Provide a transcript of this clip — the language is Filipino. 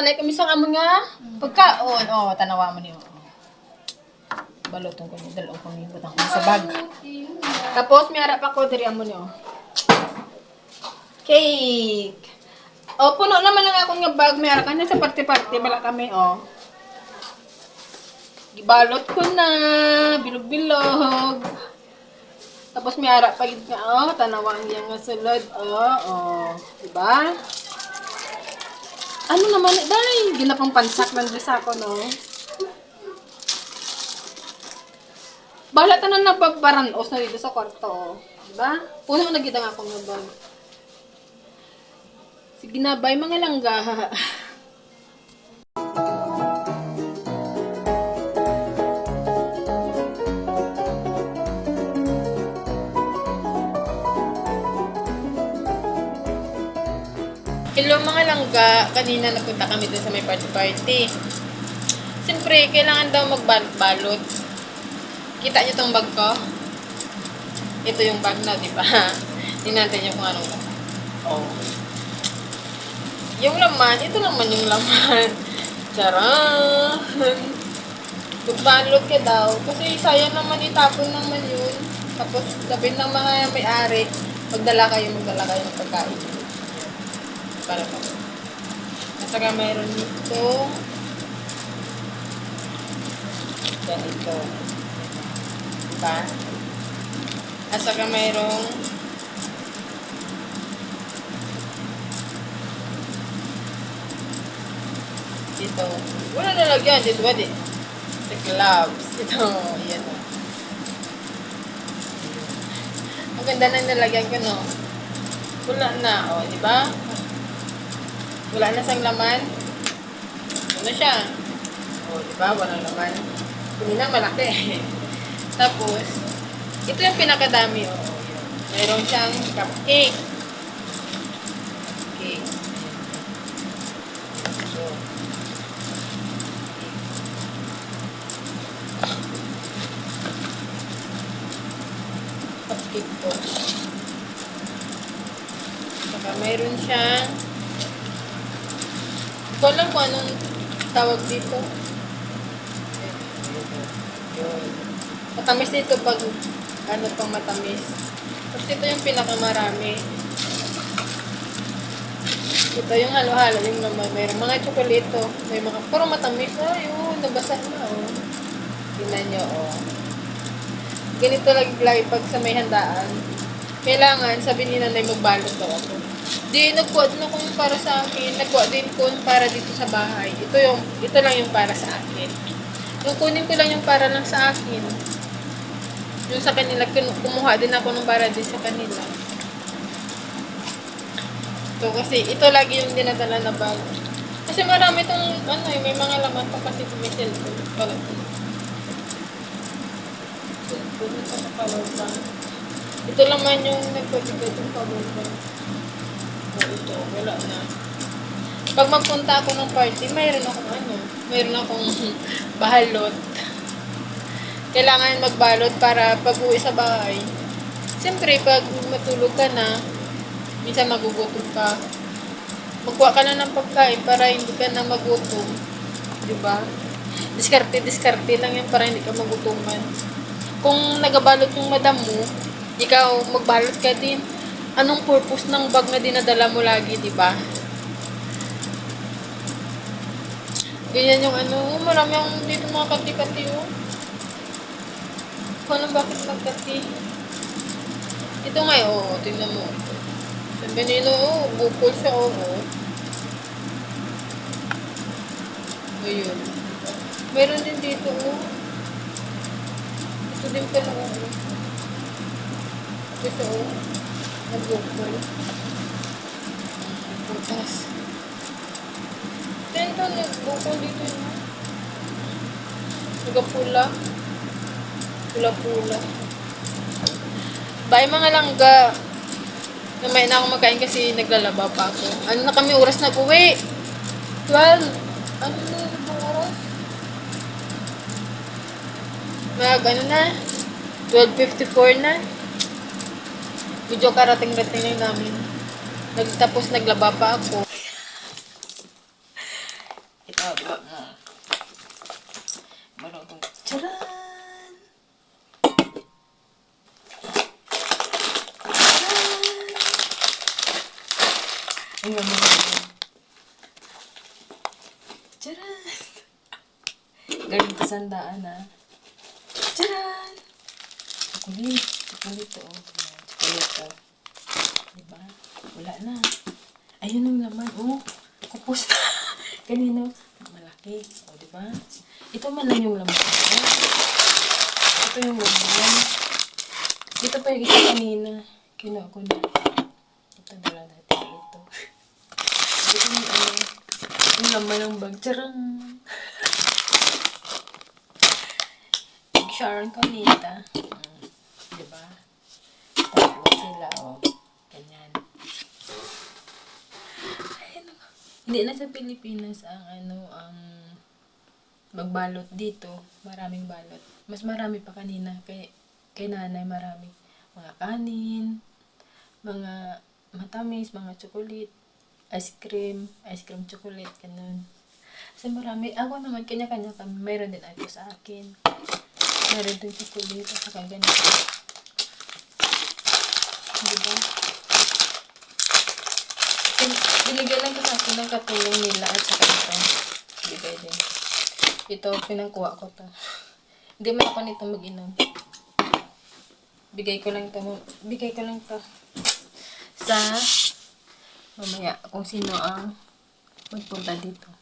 Sanay kami sa amon nga pagkaon. Oh, tanawa mo niyo. Balotong ko niyo, dalawang ko niyo, butang sa bag. Tapos, may harap ako, diri amo niyo. Cake! Oh, puno naman lang akong nga bag. May harap kanya sa parte-parte. Bala kami, oh. Gibalot ko na. Bilog-bilog. Tapos may harap pa yun nga, oh. Tanawang niya nga sulod, oh. Oh. Diba? Ano naman, dahil ginapang pansak ng dress ako, no? Bahala ta na nababaranos na dito sa kwarto. Diba? Puno na gita nga akong nabag. Sige na, bye mga langga. Hello mga langga, kanina napunta kami dun sa may party-party. Siyempre, kailangan daw magbalot. Kita niyo tong bag ko? Ito yung bag na, di ba? Natin yung kung anong Oh. Yung laman, ito naman yung laman. Charan! Magbalot ka daw. Kasi sayang naman itapon naman yun. Tapos sabihin ng mga may-ari, magdala kayo, magdala kayo ng pagkain. Para pa. At saka mayroon dito. Ganito. Diba? At saka mayroong dito. Wala nalagyan. Dito ba di? Sa gloves. Ito. Yan o. Ang ganda na nilagyan ko, no? Wala na, o, di ba? Wala na sang laman. Ano siya? O, di ba? Walang laman. Hindi na malaki. Tapos, ito yung pinakadami, o. Yun. Meron siyang cupcake. Cake. So, cupcake po. Saka mayroon siyang ko alam kung anong tawag dito. Yun. Matamis dito pag ano pang matamis. Tapos ito yung pinakamarami. Ito yung halo-halo, yung naman. Mayroong mga tsokolito. May mga, puro matamis. Ay, oh, nabasa na, oh. Tingnan nyo, oh. Ganito lagi lagi pag sa may handaan. Kailangan, sabi ni nanay, magbalot daw ako. Di, nagkuha din ako yung para sa akin. Nagkuha din ko para dito sa bahay. Ito yung, ito lang yung para sa akin. Yung kunin ko lang yung para lang sa akin. Yung sa kanila, kumuha din ako ng para din sa kanila. Ito kasi, ito lagi yung dinadala na bag. Kasi marami itong, ano eh, may mga laman pa kasi may cellphone. Pala. Cellphone, ito sa power bank. Ito naman yung nagpabigat yung power bank. Ito, wala na. Pag magpunta ako ng party, mayroon akong ano, mayroon akong bahalot. Kailangan magbalot para pag uwi sa bahay. Siyempre, pag matulog ka na, minsan magugutom ka. Magkuha ka na ng pagkain para hindi ka na magutom. Di ba? Diskarte, diskarte lang yan para hindi ka magutuman. Kung nagabalot yung madam mo, ikaw magbalot ka din. Anong purpose ng bag na dinadala mo lagi, di ba? Ganyan yung ano, oh, marami akong dito mga kati-kati, oh. Kung ano bakit nagkati. Ito nga, eh, oh, tingnan mo. Sabi nila, oh, bukol siya, oh, oh. Ayun. Meron din dito, oh. Ito din pala, oh. Ito, oh. Nagbukol. Putas. Tento, nagbukol dito, yun. ah. Nagapula. Pula-pula. Bye mga langga. Namay na ako magkain kasi naglalaba pa ako. Ano na kami oras na uwi? 12. Ano na yung oras? Mag ano na? 12.54 na. Video karating-rating lang namin. Nagtapos naglaba pa ako. Ito, diba mo? Meron itong tcharan! Tcharan! Ayun, meron ito. Tcharan! Ganun kasandaan ah. ha. Kulit. Eh, Kulit. Oh. Diba? Wala na. Ayun ang laman. Oh, kupos na. Kanino? Malaki. O, diba? Ito man lang yung laman. Ito yung laman. Ito pa yung isa kanina. Kinuha ko na. Ito na lang natin ito. Ito yung ano. Yung laman ng bag. Charang! Sharon Conita. Mm. Diba? Sila, oh. Ganyan. Ay, ano. Hindi na sa Pilipinas ang ano, ang magbalot dito. Maraming balot. Mas marami pa kanina. Kay, kay nanay marami. Mga kanin, mga matamis, mga chocolate, ice cream, ice cream chocolate, ganun. Kasi marami. Ako naman, kanya-kanya kami. Mayroon din ito sa akin. Mayroon din chocolate at saka ganito. Diba? Bin- Binigyan lang ko sa ng katulong nila at saka ito. Bigay din. Ito, pinangkuha ko to. Hindi man ako nito mag-inom. Bigay ko lang to. Bigay ko lang to. Sa mamaya kung sino ang magpunta dito.